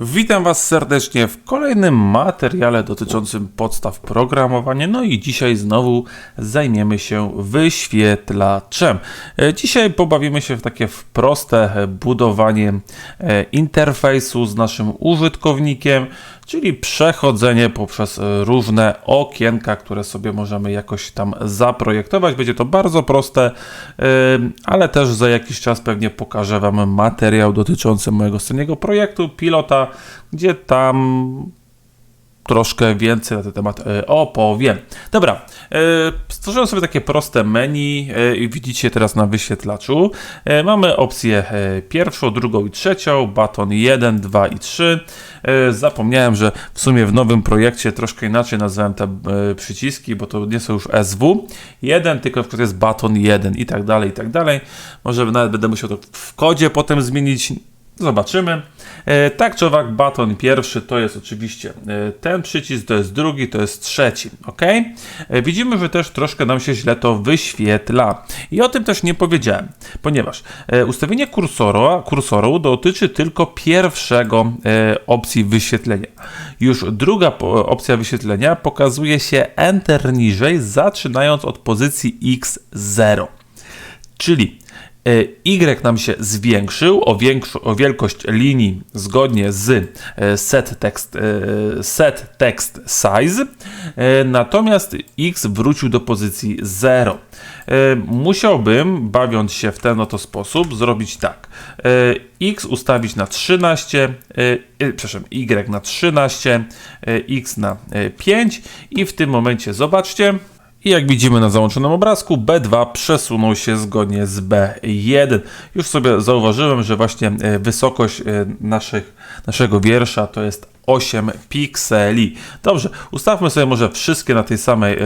Witam Was serdecznie w kolejnym materiale dotyczącym podstaw programowania. No i dzisiaj znowu zajmiemy się wyświetlaczem. E, Dzisiaj pobawimy się w takie proste budowanie e, interfejsu z naszym użytkownikiem, czyli przechodzenie poprzez różne okienka, które sobie możemy jakoś tam zaprojektować. Będzie to bardzo proste, e, ale też za jakiś czas pewnie pokażę Wam materiał dotyczący mojego ostatniego projektu, pilota, gdzie tam troszkę więcej na ten temat e, opowiem. Dobra, e, stworzyłem sobie takie proste menu e, i widzicie teraz na wyświetlaczu. Mamy opcję pierwszą, drugą i trzecią, baton 1, 2 i 3. E, Zapomniałem, że w sumie w nowym projekcie troszkę inaczej nazwałem te przyciski, bo to nie są już SW 1, tylko przykład jest baton 1 i tak dalej, i tak dalej. Może nawet będę musiał to w kodzie potem zmienić. Zobaczymy. E, tak czy owak, baton pierwszy to jest oczywiście e, ten przycisk, to jest drugi, to jest trzeci. ok? E, widzimy, że też troszkę nam się źle to wyświetla. I o tym też nie powiedziałem, ponieważ ustawienie kursora, kursoru dotyczy tylko pierwszego opcji wyświetlenia. Już druga opcja wyświetlenia pokazuje się Enter niżej, zaczynając od pozycji X0. Czyli Y nam się zwiększył o, o wielkość linii zgodnie z e, set text, e, set text size, natomiast X wrócił do pozycji 0. E, Musiałbym, bawiąc się w ten oto sposób, zrobić tak. X ustawić na 13, e, e, przepraszam, Y na 13, e, X na e, 5 i w tym momencie zobaczcie, i jak widzimy na załączonym obrazku, B2 przesunął się zgodnie z B1. Już sobie zauważyłem, że właśnie e, wysokość e, naszych, naszego wiersza to jest 8 pikseli. Dobrze, ustawmy sobie może wszystkie na tej samej e,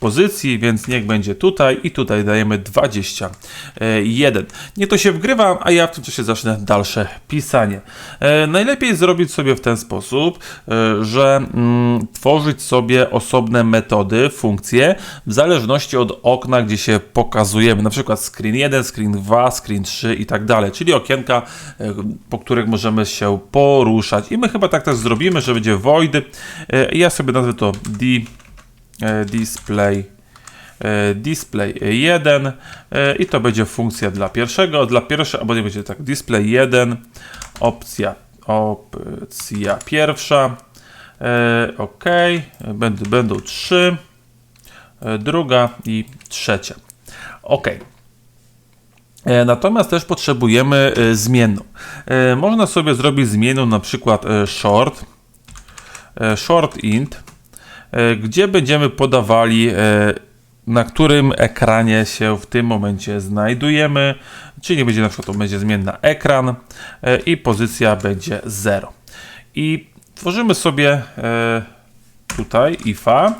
pozycji, więc niech będzie tutaj i tutaj dajemy 21. Niech to się wgrywa, a ja w tym czasie zacznę dalsze pisanie. E, najlepiej zrobić sobie w ten sposób, e, że mm, tworzyć sobie osobne metody, funkcje w zależności od okna, gdzie się pokazujemy. Na przykład screen 1, screen 2, screen 3 i tak dalej, czyli okienka, e, po których możemy się poruszać. I my chyba tak też zrobimy, że będzie void. E, Ja sobie nazwę to d, e, display e, display 1 e, i to będzie funkcja dla pierwszego, dla pierwszego, albo nie będzie tak, display 1, opcja, opcja pierwsza, ok, będą, będą trzy, druga i trzecia, ok. Natomiast też potrzebujemy zmienną. Można sobie zrobić zmienną na przykład short, short int, e, gdzie będziemy podawali e, na którym ekranie się w tym momencie znajdujemy, czyli będzie na przykład to będzie zmienna ekran e, i pozycja będzie 0. I tworzymy sobie e, tutaj ifa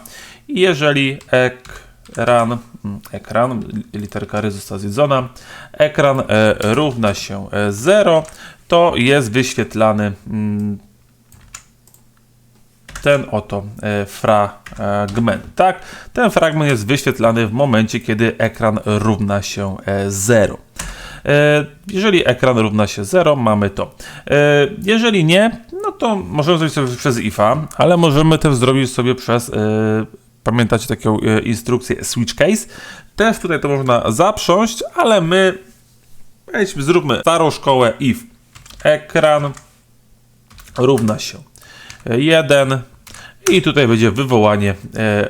i jeżeli ekran, mm, ekran, literka ry została zjedzona, ekran e, równa się e, 0, to jest wyświetlany mm, ten oto e, fragment. Tak, ten fragment jest wyświetlany w momencie, kiedy ekran równa się 0. Jeżeli ekran równa się 0, mamy to. E, Jeżeli nie, no to możemy zrobić sobie przez ifa, ale możemy też zrobić sobie przez, e, pamiętacie taką e, instrukcję switch case. Też tutaj to można zaprząść, ale my weźmy, zróbmy starą szkołę if ekran równa się 1 i tutaj będzie wywołanie e,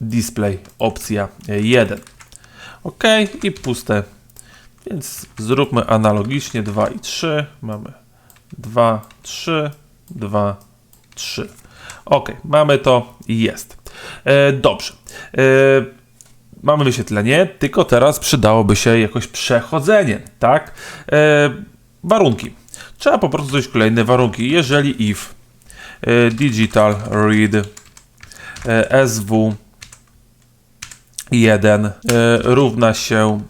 display opcja 1. OK i puste. Więc zróbmy analogicznie 2 i 3. Mamy 2, 3, 2, 3. OK, mamy to i jest. E, dobrze. E, mamy wyświetlenie, tylko teraz przydałoby się jakoś przechodzenie, tak? E, warunki. Trzeba po prostu dojść kolejne warunki. Jeżeli if e, digital read e, sw 1 e, równa się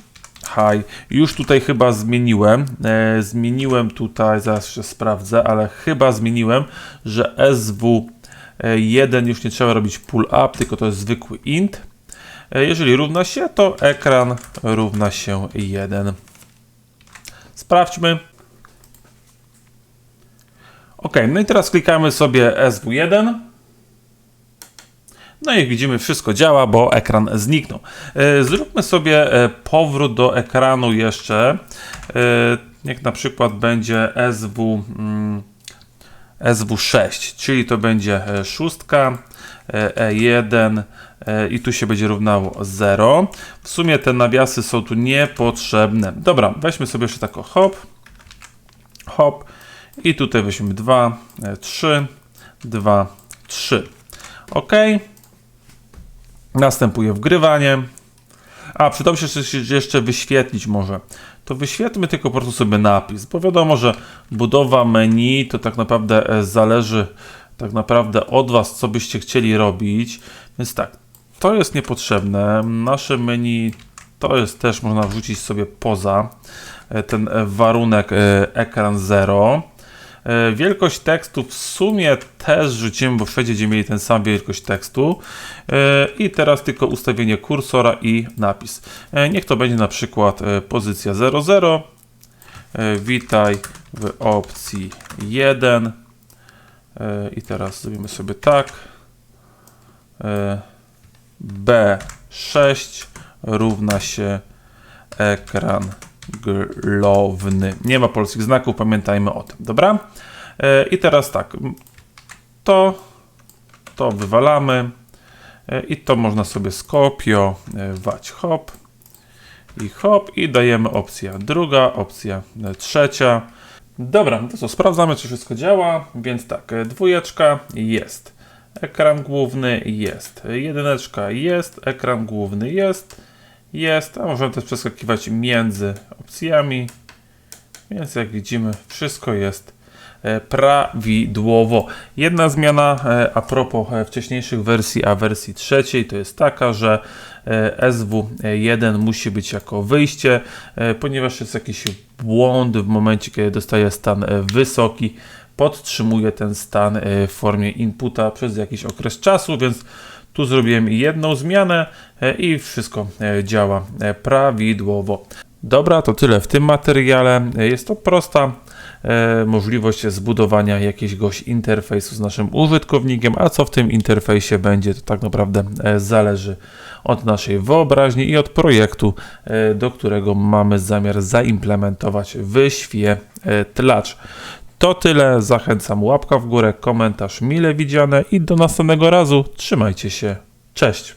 high. Już tutaj chyba zmieniłem. E, zmieniłem tutaj, zaraz jeszcze sprawdzę, ale chyba zmieniłem, że sw 1 już nie trzeba robić pull up, tylko to jest zwykły int. E, Jeżeli równa się, to ekran równa się 1. Sprawdźmy. Ok, no i teraz klikamy sobie SW1. No i jak widzimy, wszystko działa, bo ekran zniknął. E, Zróbmy sobie e, powrót do ekranu jeszcze. E, Niech na przykład będzie SW, mm, SW6, czyli to będzie e, szóstka, e, E1 e, i tu się będzie równało 0. W sumie te nawiasy są tu niepotrzebne. Dobra, weźmy sobie jeszcze tak hop, hop i tutaj weźmiemy 2, 3, 2, 3. OK. Następuje wgrywanie. A, przydało się jeszcze- wyświetlić może. To wyświetlmy tylko po prostu sobie napis, bo wiadomo, że budowa menu to tak naprawdę e, zależy tak naprawdę od Was, co byście chcieli robić. Więc tak, to jest niepotrzebne. Nasze menu to jest też, można wrzucić sobie poza e, ten e, warunek ekran 0. E, Wielkość tekstu w sumie też rzucimy, bo wszędzie będziemy mieli ten sam wielkość tekstu. E, I teraz tylko ustawienie kursora i napis. E, Niech to będzie na przykład pozycja 00. E, Witaj w opcji 1. E, I teraz zrobimy sobie tak. E, B6 równa się ekran główny. Nie ma polskich znaków, pamiętajmy o tym, dobra? E, I teraz tak, to, to wywalamy e, i to można sobie skopiować, hop i hop i dajemy opcja druga, opcja trzecia. Dobra, no to co, sprawdzamy czy wszystko działa, więc tak, e, dwójeczka jest, ekran główny jest, jedyneczka jest, ekran główny jest, jest, a możemy też przeskakiwać między opcjami, więc jak widzimy wszystko jest e, prawidłowo. Jedna zmiana e, a propos e, wcześniejszych wersji, a wersji trzeciej to jest taka, że e, SW1 musi być jako wyjście, ponieważ jest jakiś błąd w momencie, kiedy dostaje stan wysoki, podtrzymuje ten stan w formie inputa przez jakiś okres czasu, więc tu zrobiłem jedną zmianę e, i wszystko e, działa e, prawidłowo. Dobra, to tyle w tym materiale. Jest to prosta możliwość zbudowania jakiegoś interfejsu z naszym użytkownikiem, a co w tym interfejsie będzie, to tak naprawdę zależy od naszej wyobraźni i od projektu, do którego mamy zamiar zaimplementować wyświetlacz. To tyle. Zachęcam łapka w górę, komentarz mile widziane i do następnego razu. Trzymajcie się. Cześć.